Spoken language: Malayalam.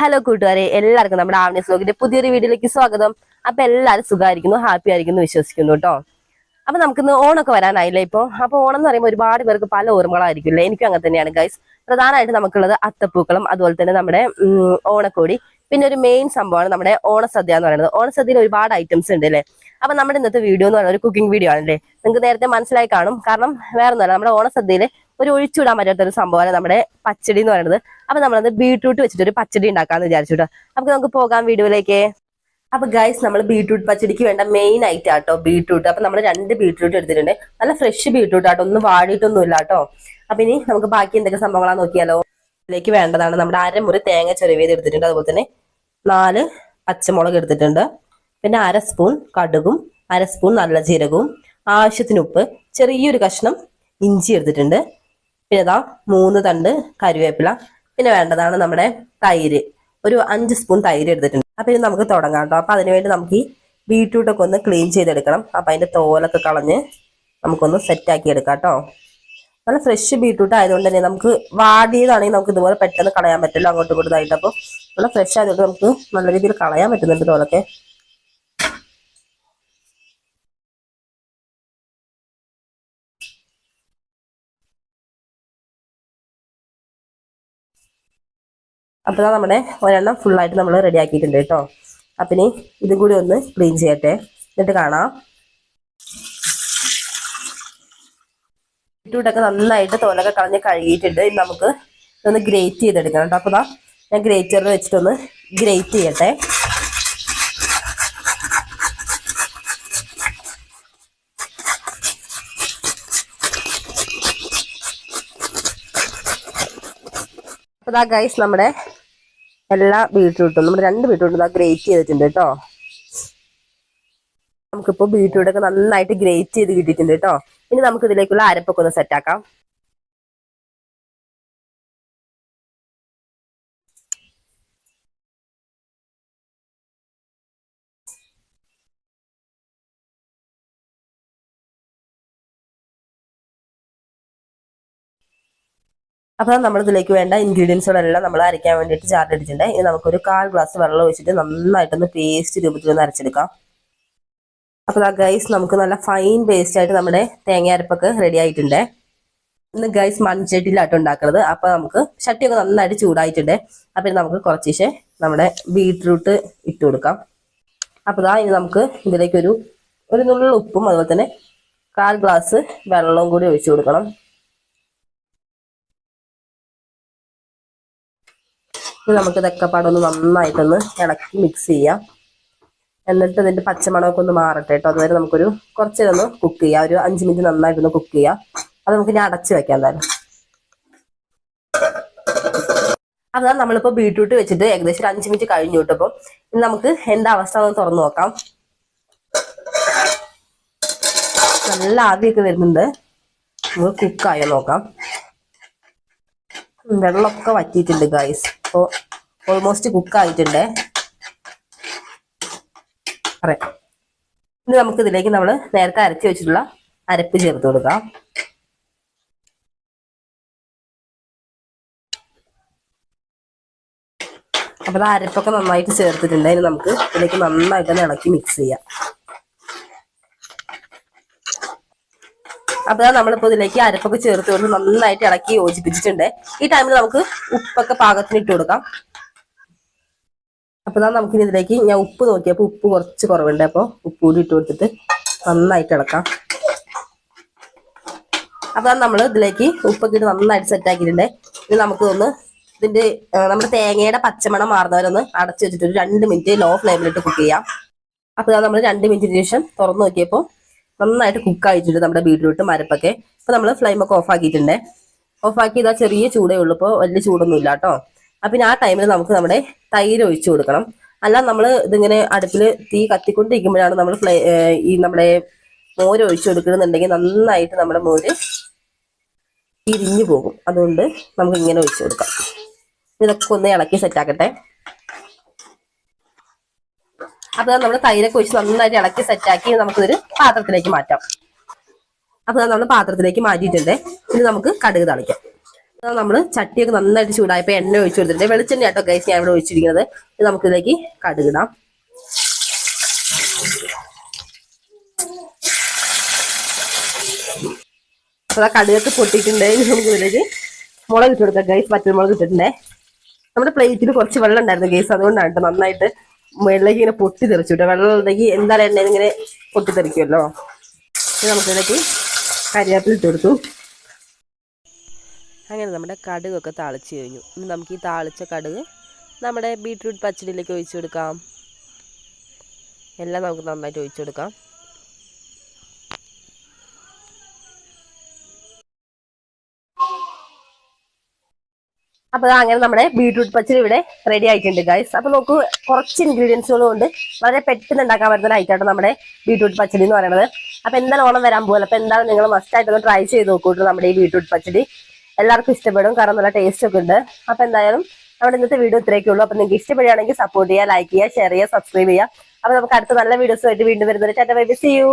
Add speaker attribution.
Speaker 1: ഹലോ കൂട്ടുകാരെ. എല്ലാവർക്കും നമ്മുടെ ആവണി സ്ലോഗിന്റെ പുതിയൊരു വീഡിയോയിലേക്ക് സ്വാഗതം. അപ്പൊ എല്ലാവരും സുഖമായിരിക്കുന്നു ഹാപ്പി ആയിരിക്കുന്നു വിശ്വസിക്കുന്നു കേട്ടോ. അപ്പൊ നമുക്കിന്ന് ഓണൊക്കെ വരാനായില്ലേ ഇപ്പൊ? അപ്പൊ ഓണം എന്ന് പറയുമ്പോൾ ഒരുപാട് പേർക്ക് പല ഓർമ്മകളായിരിക്കില്ലേ എനിക്കും അങ്ങനെ തന്നെയാണ് ഗൈസ് പ്രധാനമായിട്ട് നമുക്കുള്ളത് അത്തപ്പൂക്കളും അതുപോലെ തന്നെ നമ്മുടെ ഓണക്കോടി. പിന്നെ ഒരു മെയിൻ സംഭവമാണ് നമ്മുടെ ഓണസദ്യ എന്ന് പറയുന്നത്. ഓണസദ്യയിൽ ഒരുപാട് ഐറ്റംസ് ഉണ്ട് അല്ലേ? അപ്പൊ നമ്മുടെ ഇന്നത്തെ വീഡിയോ എന്ന് പറയുന്നത് ഒരു കുക്കിംഗ് വീഡിയോ ആണല്ലേ? നിങ്ങൾക്ക് നേരത്തെ മനസ്സിലായി കാണും. കാരണം വേറെ ഒന്നുമല്ല നമ്മുടെ ഓണസദ്യയിൽ ഒരു ഒഴിച്ചുവിടാൻ പറ്റാത്ത ഒരു സംഭവമാണ് നമ്മുടെ പച്ചടി എന്ന് പറയുന്നത്. അപ്പൊ നമ്മളത് ബീട്രൂട്ട് വെച്ചിട്ട് ഒരു പച്ചടി ഉണ്ടാക്കാന്ന് വിചാരിച്ചു അപ്പൊ നമുക്ക് പോകാം വീഡിയോയിലേക്ക്. അപ്പൊ ഗൈസ് നമ്മൾ ബീട്രൂട്ട് പച്ചടിക്ക് വേണ്ട മെയിൻ ഐറ്റം ആട്ടോ ബീട്രൂട്ട്. അപ്പൊ നമ്മൾ രണ്ട് ബീട്രൂട്ട് എടുത്തിട്ടുണ്ട്. നല്ല ഫ്രഷ് ബീട്രൂട്ട് ആട്ടോ. ഒന്നും വാടിയിട്ടൊന്നും ഇല്ല കേട്ടോ അപ്പൊ ഇനി നമുക്ക് ബാക്കി എന്തൊക്കെ സംഭവങ്ങളാ നോക്കിയാലോ. ഇതിലേക്ക് വേണ്ടതാണ് നമ്മുടെ അരമുറി തേങ്ങ ചെറുവേത് എടുത്തിട്ടുണ്ട്. അതുപോലെ തന്നെ നാല് പച്ചമുളക് എടുത്തിട്ടുണ്ട്. പിന്നെ അര സ്പൂൺ കടുകും അര സ്പൂൺ നല്ല ജീരകവും ആവശ്യത്തിന് ഉപ്പ് ചെറിയൊരു കഷ്ണം ഇഞ്ചി എടുത്തിട്ടുണ്ട്. പിന്നെ ഇതാ മൂന്ന് തണ്ട് കരുവേപ്പില പിന്നെ വേണ്ടതാണ് നമ്മുടെ തൈര്. ഒരു അഞ്ച് സ്പൂൺ തൈര് എടുത്തിട്ടുണ്ട്. അപ്പൊ ഇനി നമുക്ക് തുടങ്ങാം കേട്ടോ. അപ്പൊ അതിനുവേണ്ടി നമുക്ക് ഈ ബീട്രൂട്ടൊക്കെ ഒന്ന് ക്ലീൻ ചെയ്തെടുക്കണം. അപ്പൊ അതിന്റെ തോലൊക്കെ കളഞ്ഞ് നമുക്കൊന്ന് സെറ്റ് ആക്കി എടുക്കാം കേട്ടോ. നല്ല ഫ്രഷ് ബീട്രൂട്ട് ആയതുകൊണ്ട് തന്നെ നമുക്ക് വാടിയതാണെങ്കിൽ നമുക്ക് ഇതുപോലെ പെട്ടെന്ന് കളയാൻ പറ്റില്ല. അങ്ങോട്ടും ഇങ്ങോട്ടും ഇതായിട്ട്. അപ്പോൾ നല്ല ഫ്രഷ് ആയതുകൊണ്ട് നമുക്ക് നല്ല രീതിയിൽ കളയാൻ പറ്റുന്നുണ്ട് തോലൊക്കെ. അപ്പോൾ ഇതാ നമ്മുടെ ഒരെണ്ണം ഫുള്ളായിട്ട് നമ്മൾ റെഡി ആക്കിയിട്ടുണ്ട് കേട്ടോ. അപ്പം ഇനി ഇതും കൂടി ഒന്ന് ക്ലീൻ ചെയ്യട്ടെ. എന്നിട്ട് കാണാം. ബീറ്റ്റൂട്ടൊക്കെ നന്നായിട്ട് തോലൊക്കെ കളഞ്ഞ് കഴുകിയിട്ടുണ്ട്. ഇനി നമുക്ക് ഒന്ന് ഗ്രേറ്റ് ചെയ്തെടുക്കണം കേട്ടോ. അപ്പോൾ ഇതാ ഞാൻ ഗ്രേറ്ററിൽ വെച്ചിട്ടൊന്ന് ഗ്രേറ്റ് ചെയ്യട്ടെ. അപ്പോൾ ദാ ഗൈസ് നമ്മുടെ എല്ലാ ബീട്രൂട്ടും നമ്മുടെ രണ്ട് ബീട്രൂട്ടും ഗ്രേറ്റ് ചെയ്തിട്ടുണ്ട് കേട്ടോ. നമുക്കിപ്പോൾ ബീട്രൂട്ടൊക്കെ നന്നായിട്ട് ഗ്രേറ്റ് ചെയ്ത് കിട്ടിയിട്ടുണ്ട് കേട്ടോ. ഇനി നമുക്ക് ഇതിലേക്കുള്ള അരപ്പൊക്കെ ഒന്ന് സെറ്റ് അപ്പോൾ നമ്മൾ ഇതിലേക്ക് വേണ്ട ഇൻഗ്രീഡിയൻസുകളെല്ലാം നമ്മൾ അരയ്ക്കാൻ വേണ്ടിയിട്ട് അടിച്ചിട്ടുണ്ട്. ഇനി നമുക്കൊരു കാൽ ഗ്ലാസ് വെള്ളം ഒഴിച്ചിട്ട് നന്നായിട്ടൊന്ന് പേസ്റ്റ് രൂപത്തിൽ ഒന്ന് അരച്ചെടുക്കാം. അപ്പോൾ ആ ഗൈസ് നമുക്ക് നല്ല ഫൈൻ പേസ്റ്റ് ആയിട്ട് നമ്മുടെ തേങ്ങ അരപ്പൊക്കെ റെഡി ആയിട്ടുണ്ട്. ഇന്ന് ഗൈസ് മൺചട്ടിയിലാട്ടോ ഉണ്ടാക്കുന്നത് അപ്പോൾ നമുക്ക് ചട്ടിയൊക്കെ നന്നായിട്ട് ചൂടായിട്ടുണ്ട്. അപ്പോൾ നമുക്ക് കുറച്ചേശെ നമ്മുടെ ബീട്രൂട്ട് ഇട്ട് കൊടുക്കാം. അപ്പോൾ ഇതാ ഇനി നമുക്ക് ഇതിലേക്കൊരു ഒരു നുള്ള ഉപ്പും അതുപോലെ തന്നെ കാൽ ഗ്ലാസ് വെള്ളവും കൂടി ഒഴിച്ചു കൊടുക്കണം. ഇനി നമുക്ക് ഇതൊക്കെ പാടൊന്ന് നന്നായിട്ടൊന്ന് ഇളക്കി മിക്സ് ചെയ്യാം. എന്നിട്ട് ഇതിന്റെ പച്ചമണമൊക്കെ ഒന്ന് മാറട്ടെ കേട്ടോ അതുവരെ നമുക്കൊരു കുറച്ച് നേരം ഒന്ന് കുക്ക് ചെയ്യാം. ഒരു അഞ്ച് മിനിറ്റ് നന്നായിട്ടൊന്ന് കുക്ക് ചെയ്യാം. അത് നമുക്ക് ഇനി അടച്ച് വെക്കാം എന്തായാലും. അതാ നമ്മളിപ്പോ ബീട്രൂട്ട് വെച്ചിട്ട് ഏകദേശം ഒരു അഞ്ച് മിനിറ്റ് കഴിഞ്ഞു കേട്ടോ അപ്പം ഇനി നമുക്ക് എന്താ അവസ്ഥ ഒന്ന് തുറന്നു നോക്കാം. നല്ല ആവിയൊക്കെ വരുന്നുണ്ട്. നമുക്ക് കുക്കായോ നോക്കാം. വെള്ളമൊക്കെ വറ്റിയിട്ടുണ്ട് ഗൈസ് അപ്പോൾ ഓൾമോസ്റ്റ് കുക്കായിട്ടുണ്ട് പറയാം ഇനി നമുക്ക് ഇതിലേക്ക് നമ്മൾ നേരത്തെ അരച്ച് വെച്ചിട്ടുള്ള അരപ്പ് ചേർത്ത് കൊടുക്കാം. അപ്പോൾ ആ അരപ്പൊക്കെ നന്നായിട്ട് ചേർത്തിട്ടുണ്ട്. ഇനി നമുക്ക് ഇതിലേക്ക് നന്നായിട്ട് ഇളക്കി മിക്സ് ചെയ്യാം. അപ്പൊ നമ്മളിപ്പോൾ നമ്മളിപ്പോ ഇതിലേക്ക് അരപ്പൊക്കെ ചേർത്ത് കൊടുത്ത് നന്നായിട്ട് ഇളക്കി യോജിപ്പിച്ചിട്ടുണ്ട്. ഈ ടൈമിൽ നമുക്ക് ഉപ്പൊക്കെ പാകത്തിന് ഇട്ട് കൊടുക്കാം. അപ്പൊ ദാ നമുക്കിനി ഇതിലേക്ക് ഞാൻ ഉപ്പ് നോക്കിയപ്പോൾ ഉപ്പ് കുറച്ച് കുറവുണ്ട്. അപ്പോൾ ഉപ്പ് കൂടി ഇട്ട് കൊടുത്തിട്ട് നന്നായിട്ട് ഇളക്കാം. അപ്പൊ നമ്മൾ ഇതിലേക്ക് ഉപ്പൊക്കെ ഇട്ട് നന്നായിട്ട് സെറ്റ് ആക്കിയിട്ടുണ്ട്. ഇനി നമുക്ക് ഒന്ന് ഇതിന്റെ നമ്മുടെ തേങ്ങയുടെ പച്ചമണം മാറുന്നവരൊന്ന് അടച്ചു വെച്ചിട്ട് ഒരു രണ്ട് മിനിറ്റ് ലോ ഫ്ലെയിമിലിട്ട് കുക്ക് ചെയ്യാം. അപ്പൊ നമ്മൾ രണ്ട് മിനിറ്റിന് ശേഷം തുറന്നു നോക്കിയപ്പോൾ നന്നായിട്ട് കുക്ക് ആയിട്ടുണ്ട് നമ്മുടെ ബീട്രൂട്ടും മരപ്പൊക്കെ. അപ്പൊ നമ്മൾ ഫ്ലെയിം ഒക്കെ ഓഫ് ആക്കിയിട്ടുണ്ട്. ഓഫ് ആക്കി ഇതാ ചെറിയ ചൂടേ ഉള്ളൂ. ഇപ്പോൾ വലിയ ചൂടൊന്നും ഇല്ല കേട്ടോ അപ്പൊ ആ ടൈമിൽ നമുക്ക് നമ്മുടെ തൈര് ഒഴിച്ചു കൊടുക്കണം. അല്ല നമ്മൾ ഇതിങ്ങനെ അടുപ്പിൽ തീ കത്തിക്കൊണ്ടിരിക്കുമ്പോഴാണ് നമ്മൾ ഫ്ലൈ ഈ നമ്മുടെ മോര് ഒഴിച്ചു കൊടുക്കണമെന്നുണ്ടെങ്കിൽ നന്നായിട്ട് നമ്മുടെ മോര് തിരിഞ്ഞു പോകും. അതുകൊണ്ട് നമുക്ക് ഇങ്ങനെ ഒഴിച്ചു കൊടുക്കാം. ഇതൊക്കെ ഒന്ന് ഇളക്കി സെറ്റ് അപ്പൊ നമ്മൾ തൈരൊക്കെ ഒഴിച്ച് നന്നായിട്ട് ഇളക്കി സെറ്റാക്കി നമുക്കിതൊരു പാത്രത്തിലേക്ക് മാറ്റാം. അപ്പൊ നമ്മൾ പാത്രത്തിലേക്ക് മാറ്റിയിട്ടുണ്ട്. ഇനി നമുക്ക് കടുക് തളിക്കാം. നമ്മൾ ചട്ടിയൊക്കെ നന്നായിട്ട് ചൂടായപ്പോൾ എണ്ണ ഒഴിച്ചു കൊടുത്തിട്ടുണ്ട്. വെളിച്ചെണ്ണ കേട്ടോ ഗൈസ് ഞാൻ ഇവിടെ ഒഴിച്ചിരിക്കുന്നത്. ഇത് നമുക്കിതിലേക്ക് കടുകിടാം ആ കടുകൊക്കെ പൊട്ടിയിട്ടുണ്ട്. നമുക്ക് ഇതിലേക്ക് മുളക് ഇട്ട് കൊടുക്കാം. ഗൈസ് പച്ചമുളക് ഇട്ടിട്ടുണ്ടേ. നമ്മുടെ പ്ലേറ്റിൽ കുറച്ച് വെള്ളം ഉണ്ടായിരുന്നു ഗൈസ് അതുകൊണ്ടാണ് ട്ടോ നന്നായിട്ട് വെള്ളേക്ക് ഇങ്ങനെ പൊട്ടി തെറിച്ചു കേട്ടോ വെള്ളം ഉണ്ടെങ്കിൽ എന്തായാലും എണ്ണ ഇങ്ങനെ പൊട്ടി തെറിക്കുമല്ലോ നമുക്കിതിലേക്ക് കരിയാപ്പിൽ ഇട്ട് കൊടുത്തു. അങ്ങനെ നമ്മുടെ കടുകൊക്കെ താളിച്ച് കഴിഞ്ഞു. ഇനി നമുക്ക് ഈ താളിച്ച കടുക് നമ്മുടെ ബീട്രൂട്ട് പച്ചടിയിലേക്ക് ഒഴിച്ചു കൊടുക്കാം. എല്ലാം നമുക്ക് നന്നായിട്ട് ഒഴിച്ചു കൊടുക്കാം. അപ്പൊ അങ്ങനെ നമ്മുടെ ബീട്രൂട്ട് പച്ചടി ഇവിടെ റെഡി ആയിട്ടുണ്ട് ഗൈസ് അപ്പൊ നോക്കൂ കുറച്ച് ഇൻഗ്രീഡിയൻസുകൾ കൊണ്ട് വളരെ പെട്ടെന്ന് ഉണ്ടാക്കാൻ പറ്റുന്ന ഐറ്റാണ് നമ്മുടെ ബീട്രൂട്ട് പച്ചടി എന്ന് പറയുന്നത്. അപ്പൊ എന്താണ് ഓണം വരാൻ പോകുന്നത്? അപ്പൊ എന്താണ് നിങ്ങൾ മസ്റ്റ് ആയിട്ടൊന്ന് ട്രൈ ചെയ്ത് നോക്കൂട്ടോ നമ്മുടെ ഈ ബീട്രൂട്ട് പച്ചടി. എല്ലാവർക്കും ഇഷ്ടപ്പെടും കാരണം നല്ല ടേസ്റ്റ് ഒക്കെ ഉണ്ട്. അപ്പൊ എന്തായാലും നമ്മുടെ ഇന്നത്തെ വീഡിയോ ഇത്രയൊക്കെ ഉള്ളൂ. അപ്പൊ നിങ്ങൾക്ക് ഇഷ്ടപ്പെടുകയാണെങ്കിൽ സപ്പോർട്ട് ചെയ്യുക ലൈക്ക് ചെയ്യുക ഷെയർ ചെയ്യുക സബ്സ്ക്രൈബ് ചെയ്യുക. അപ്പൊ നമുക്ക് അടുത്ത നല്ല വീഡിയോസുമായിട്ട് വീണ്ടും വരുന്നത് ടാറ്റ ബൈ സി യു